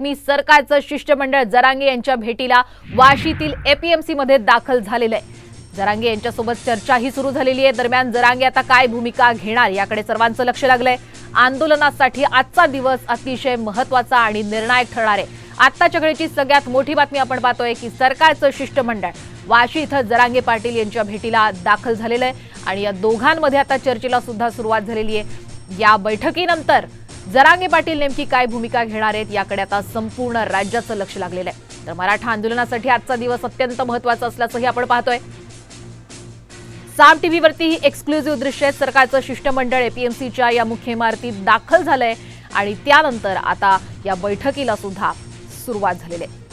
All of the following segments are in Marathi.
बातमी सरकारचं शिष्टमंडळ जरांगे यांच्या भेटीला वाशीतील एपीएमसी मध्ये दाखल झालेलं आहे. जरांगे यांच्यासोबत चर्चाही सुरू झालेली आहे. दरम्यान जरांगे आता काय भूमिका घेणार याकडे सर्वांचं लक्ष लागलंय. आंदोलनासाठी आजचा दिवस अतिशय महत्त्वाचा आणि निर्णायक ठरणार आहे. आत्ताच्या घडीची सगळ्यात मोठी बातमी आपण पाहतोय की सरकारचं शिष्टमंडळ वाशी इथं जरांगे पाटील यांच्या भेटीला दाखल झालेलं आहे. आणि या दोघांमध्ये आता चर्चेला सुद्धा सुरुवात झालेली आहे. या बैठकीनंतर जरांगे पाटील नेमकी काय भूमिका घेणार आहेत याकडे आता संपूर्ण राज्याचं लक्ष लागलेलं आहे. तर मराठा आंदोलनासाठी आजचा दिवस अत्यंत महत्त्वाचा असल्याचंही आपण पाहतोय. साम टीव्हीवरती ही एक्सक्लुझिव्ह दृश्य आहेत. सरकारचं शिष्टमंडळ एपीएमसीच्या या मुख्य इमारतीत दाखल झालंय. आणि त्यानंतर आता या बैठकीला सुद्धा सुरुवात झालेली आहे.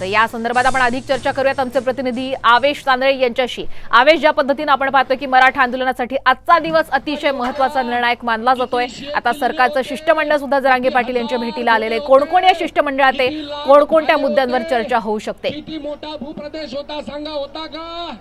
तर या संदर्भात आपण अधिक चर्चा करूयात. आमचे प्रतिनिधी आवेश तांदळे यांच्याशी. आवेश ज्या पद्धतीनं आपण पाहतोय की मराठा आंदोलनासाठी आजचा दिवस अतिशय महत्त्वाचा निर्णायक मानला जातोय. आता सरकारचं शिष्टमंडळ सुद्धा जरांगे पाटील यांच्या भेटीला आलेलं आहे. कोण कोण या शिष्टमंडळात आहे? कोणकोणत्या मुद्द्यांवर चर्चा होऊ शकते? किती मोठा भूप्रदेश होता सांगा होता का?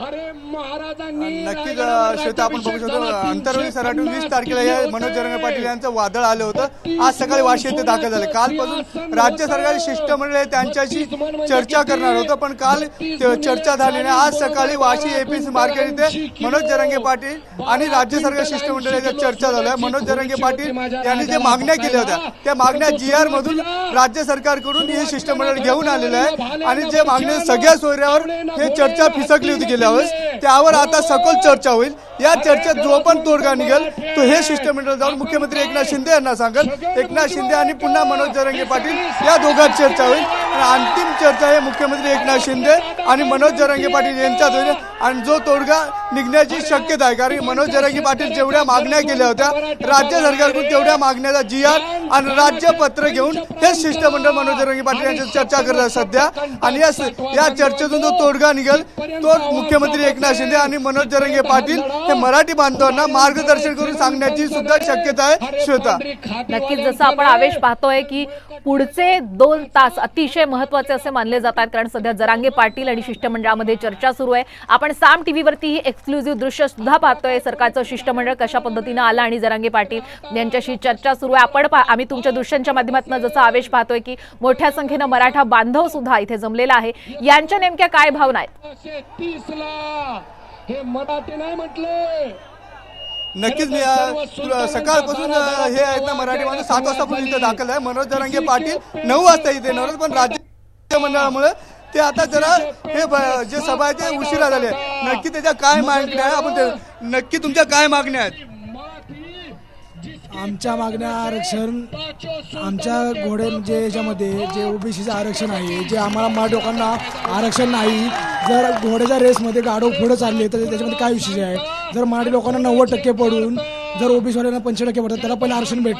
अरे महाराजांनी नक्कीच श्वेता आपण बघू शकतो झाला. अंतर्वेदी सराठून वीस 350 तारखेला या. मनोज जरंगे पाटील यांचं वादळ आलं होतं आज सकाळी वाशी येथे दाखल झाले कालपासून राज्य सरकारी शिष्टमंडळ त्यांच्याशी चर्चा करणार होतं पण काल ते चर्चा झाली नाही आज सकाळी वाशी एपीसी मार्केट इथे मनोज जरंगे पाटील आणि राज्य सरकारी शिष्टमंडळ याच्यात चर्चा झाली आहे मनोज जरंगे पाटील यांनी जे मागण्या केल्या होत्या त्या मागण्या जी आर मधून राज्य सरकारकडून हे शिष्टमंडळ घेऊन आलेलं आहे आणि जे मागण्या सगळ्या सोयऱ्यावर हे चर्चा फिसकली होती गेल्या वेळेस त्यावर आता सखोल चर्चा होईल. या चर्चेत जो पण तोडगा निघेल तो हे शिष्टमंडळ जाऊन मुख्यमंत्री एकनाथ शिंदे यांना सांगेल. एकनाथ शिंदे आणि पुन्हा मनोज जरंगे पाटील या दोघांत चर्चा होईल. आणि अंतिम चर्चा हे मुख्यमंत्री एकनाथ शिंदे आणि मनोज जरंगे पाटील यांच्यात होईल. आणि जो तोडगा निघण्याची शक्यता आहे. कारण मनोज जरांगी पाटील जेवढ्या मागण्या केल्या होत्या राज्य सरकारकडून तेवढ्या मागण्याचा जी आर आणि राज्यपत्र घेऊन हे शिष्टमंडळ मनोज जरांगी पाटील यांच्यात चर्चा करत आहे सध्या. आणि या या चर्चेतून जो तोडगा निघेल तो मुख्यमंत्री एकनाथ शिंदे आणि मनोज जरंगे पाटील हे मराठी बांधवांना मार्गदर्शन करून सांगण्याची सुद्धा शक्यता आहे श्वेता. नक्कीच जसं आपण आवेश पाहतोय की पुढचे दोन तास अतिशय महत्त्वाचे असे मानले जातात. कारण सध्या जरांगे पाटील आणि शिष्टमंडळामध्ये चर्चा सुरू आहे. आपण साम टीव्हीवरती ही एक्सक्लुझिव्ह दृश्य सुद्धा पाहतोय. सरकारचं शिष्टमंडळ कशा पद्धतीनं आलं आणि जरांगे पाटील यांच्याशी चर्चा सुरू आहे. आपण पा- आम्ही तुमच्या दृश्यांच्या माध्यमातून जसं आवेश पाहतोय की मोठ्या संख्येनं मराठा बांधव सुद्धा इथे जमलेला आहे. यांच्या नेमक्या काय भावना आहेत? हे मराठी नाही म्हटले. नक्कीच मी सकाळपासून हे आहेत ना मराठी माणूस. सात वाजतापासून इथे दाखल आहे. मनोज जरांगे पाटील नऊ वाजता इथे होते, पण राज्य मंडळामुळे ते आता जरा हे जे सभा आहे ते उशिरा झाले. नक्की त्याच्या काय मागण्या आहे आपण ते- नक्की तुमच्या काय मागण्या आहेत? आमच्या मागण्या आरक्षण आमच्या घोडे म्हणजे याच्यामध्ये जे ओबीसीचं आरक्षण आहे जे आम्हाला मराठी लोकांना आरक्षण नाही जर घोड्याच्या रेसमध्ये गाडो पुढे चालले तर त्याच्यामध्ये काय विषय आहे? जर मराठी लोकांना नव्वद टक्के पडून जर ओबीसीवाल्यांना पंचवीस टक्के पडतात त्याला पहिलं आरक्षण भेट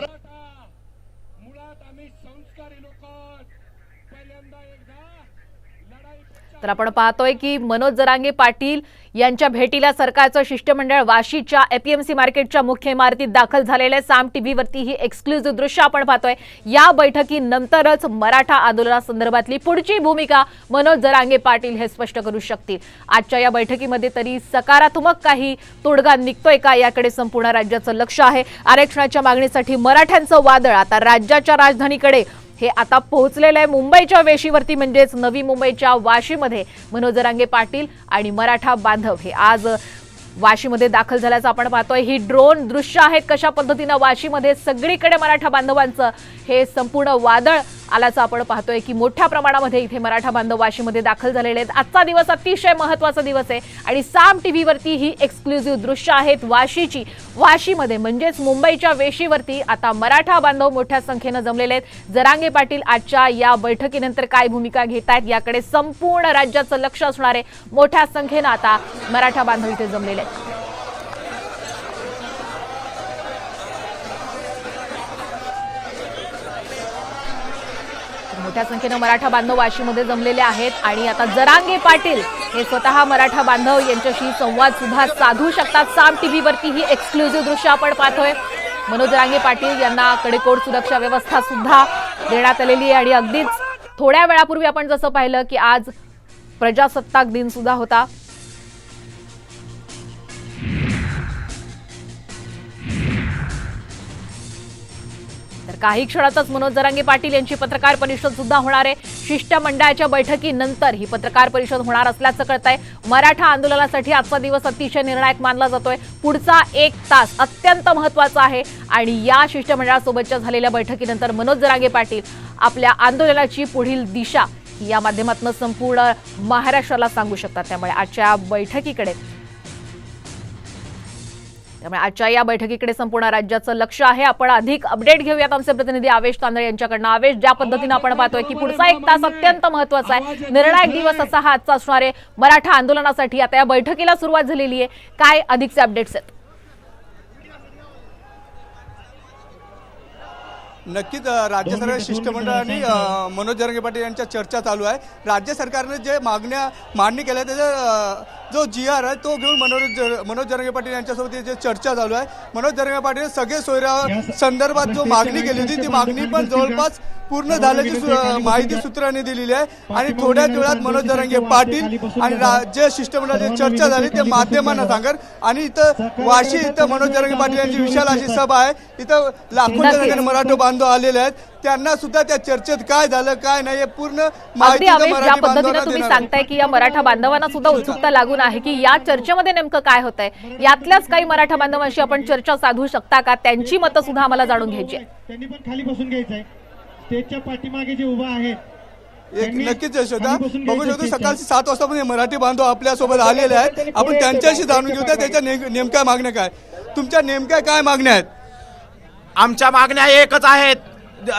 तर आपण पाहतोय की मनोज जरांगे पाटील यांच्या भेटीला सरकारचं शिष्टमंडळ वाशीच्या एपीएमसी मार्केटच्या मुख्य इमारतीत दाखल झालेलं आहे. साम टीव्हीवरती ही एक्सक्लुझिव्ह दृश्य आपण पाहतोय. या बैठकीनंतरच मराठा आंदोलनासंदर्भातली पुढची भूमिका मनोज जरांगे पाटील हे स्पष्ट करू शकतील. आजच्या या बैठकीमध्ये तरी सकारात्मक काही तोडगा निघतोय का याकडे संपूर्ण राज्याचं लक्ष आहे. आरक्षणाच्या मागणीसाठी मराठ्यांचं वादळ आता राज्याच्या राजधानीकडे हे आता पोहोचलेलं आहे मुंबईच्या वेशीवरती म्हणजेच नवी मुंबईच्या वाशीमध्ये. मनोजरांगे पाटील आणि मराठा बांधव हे आज वाशीमध्ये दाखल झाल्याचं आपण पाहतोय. ही ड्रोन दृश्य आहेत कशा पद्धतीनं वाशीमध्ये सगळीकडे मराठा बांधवांचं हे संपूर्ण वादळ आल्याचं आपण पाहतोय की मोठ्या प्रमाणामध्ये इथे मराठा बांधव वाशीमध्ये दाखल झालेले आहेत. आजचा दिवस अतिशय महत्त्वाचा दिवस आहे आणि साम टीव्हीवरती ही एक्सक्लुझिव्ह दृश्य आहेत वाशीची. वाशीमध्ये म्हणजेच मुंबईच्या वेशीवरती आता मराठा बांधव मोठ्या संख्येनं जमलेले आहेत. जरांगे पाटील आजच्या या बैठकीनंतर काय भूमिका घेत आहेत याकडे संपूर्ण राज्याचं लक्ष असणार आहे मोठ्या संख्येनं आता मराठा बांधव इथे जमलेले आहेत. मोठ्या संख्येनं मराठा बांधव वाशीमध्ये जमलेले आहेत. आणि आता जरांगे पाटील हे स्वतः मराठा बांधव यांच्याशी संवाद सुद्धा साधू शकतात. साम टीव्हीवरती ही एक्सक्लुझिव्ह दृश्य आपण पाहतोय. मनोज रांगे पाटील यांना कडेकोड सुरक्षा व्यवस्था सुद्धा देण्यात आलेली आहे. आणि अगदीच थोड्या वेळापूर्वी आपण जसं पाहिलं की आज प्रजासत्ताक दिन सुद्धा होता. काही क्षणातच मनोज जरांगे पाटील यांची पत्रकार परिषद सुद्धा होणार आहे. शिष्टमंडळाच्या बैठकीनंतर ही पत्रकार परिषद होणार असल्याचं कळत आहे मराठा आंदोलनासाठी आजचा दिवस अतिशय निर्णायक मानला जातोय. पुढचा एक तास अत्यंत महत्त्वाचा आहे. आणि या शिष्टमंडळासोबतच्या झालेल्या बैठकीनंतर मनोज जरांगे पाटील आपल्या आंदोलनाची पुढील दिशा या माध्यमातून संपूर्ण महाराष्ट्राला सांगू शकतात. त्यामुळे आजच्या बैठकीकडे त्यामुळे आजच्या या बैठकीकडे संपूर्ण राज्याचं लक्ष आहे. आपण अधिक अपडेट घेऊयात आमचे प्रतिनिधी आवेश तांदळे यांच्याकडनं. आवेश ज्या पद्धतीनं आपण पाहतोय की पुढचा एक तास अत्यंत महत्त्वाचा आहे. निर्णायक दिवस असा हा आजचा असणार आहे. मराठा आंदोलनासाठी आता या बैठकीला सुरुवात झालेली आहे. काय अधिकचे अपडेट्स आहेत? नक्कीच राज्य सरकार शिष्टमंडळाने मनोज जरंगे पाटील यांच्या चर्चा चालू आहे. राज्य सरकारने जे मागण्या मान्य केल्या त्याचा जो जी आर आहे तो घेऊन मनोज जर- मनोज जरंगे पाटील यांच्यासोबत जे चर्चा चालू आहे. मनोज जरंगे पाटील सगळे सोयऱ्या संदर्भात जो मागणी केली होती ती मागणी पण जवळपास पूर्ण झाल्याची माहिती सूत्रांनी दिलेली आहे. आणि थोड्याच वेळात मनोज जरंगे पाटील आणि रा- जे शिष्टमंडळाची चर्चा झाली ते माध्यमांना सांगर आणि इथं वाशी इथं मनोज जरंगे पाटील यांची विशाल अशी सभा आहे. इथं लाखोंच्या नक्कीच. संख्येने मराठा बांधव आलेले आहेत. त्यांना सुद्धा त्या चर्चेत काय झालं काय नाही हे पूर्ण माहिती ज्या मराठी पद्धतीनं बांधवांना तुम्ही. सांगताय की या मराठा बांधवांना सुद्धा उत्सुकता लागून आहे की या चर्चेमध्ये नेमकं काय होत आहे यातल्याच काही मराठा बांधवांशी आपण चर्चा साधू शकता का? त्यांची मतं सुद्धा आम्हाला जाणून घ्यायची आहे त्यांनी पण खाली बसून घ्यायचंय. स्टेजच्या पाठीमागे जे उभा आहेत एक नक्कीच यशोदा बघू शकतो. सकाळची सात वाजता हे मराठी बांधव आपल्यासोबत आलेले आहेत. आपण त्यांच्याशी जाणून घेऊ त्याच्या ने- नेमक्या मागण्या काय तुमच्या नेमक्या काय मागण्या आहेत? आमच्या मागण्या एकच आहेत.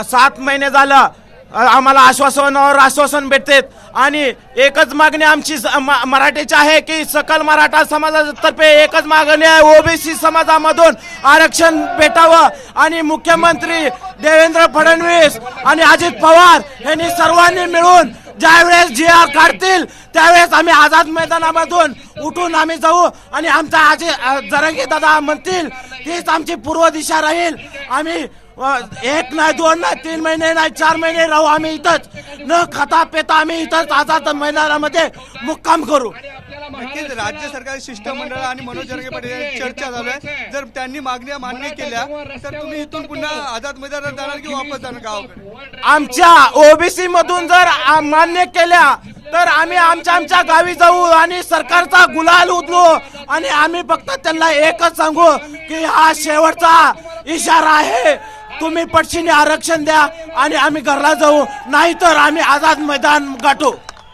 सात महिने झालं आम्हाला आश्वासनावर आश्वासन भेटते आणि एकच मागणी आमची स- म- मराठीची आहे की सकल मराठा समाजातर्फे एकच मागणी आहे ओबीसी समाजामधून आरक्षण भेटावं. आणि मुख्यमंत्री देवेंद्र फडणवीस आणि अजित पवार यांनी सर्वांनी मिळून ज्यावेळेस जी आर काढतील त्यावेळेस आम्ही आझाद मैदानामधून उठून आम्ही जाऊ आणि आमचा आजी जरंगी दादा म्हणतील तीच आमची पूर्व दिशा राहील. आम्ही एक नाही दोन नाही तीन महिने नाही चार महिने राहू आम्ही इथंच. न खाता पेता आम्ही इथंच आझाद मैदानामध्ये मुक्काम करू. नक्कीच राज्य सरकार शिष्टमंडळ आणि मनोज जरगे पाटील यांची चर्चा चालू आहे जर त्यांनी मागण्या मान्य केल्या तर तुम्ही इथून पुन्हा आझाद मैदानात जाणार की वापस जाणार गावाकडे? आमच्या ओबीसी मधून जर आ- मान्य केल्या तर आम्ही आमच्या आमच्या गावी जाऊ आणि सरकारचा गुलाल उचलू. आणि आम्ही फक्त त्यांना एकच सांगू की हा शेवटचा इशारा आहे. तुम्ही पक्षीने आरक्षण द्या आणि आम्ही घरला जाऊ. नाहीतर आम्ही आझाद मैदान गाठू.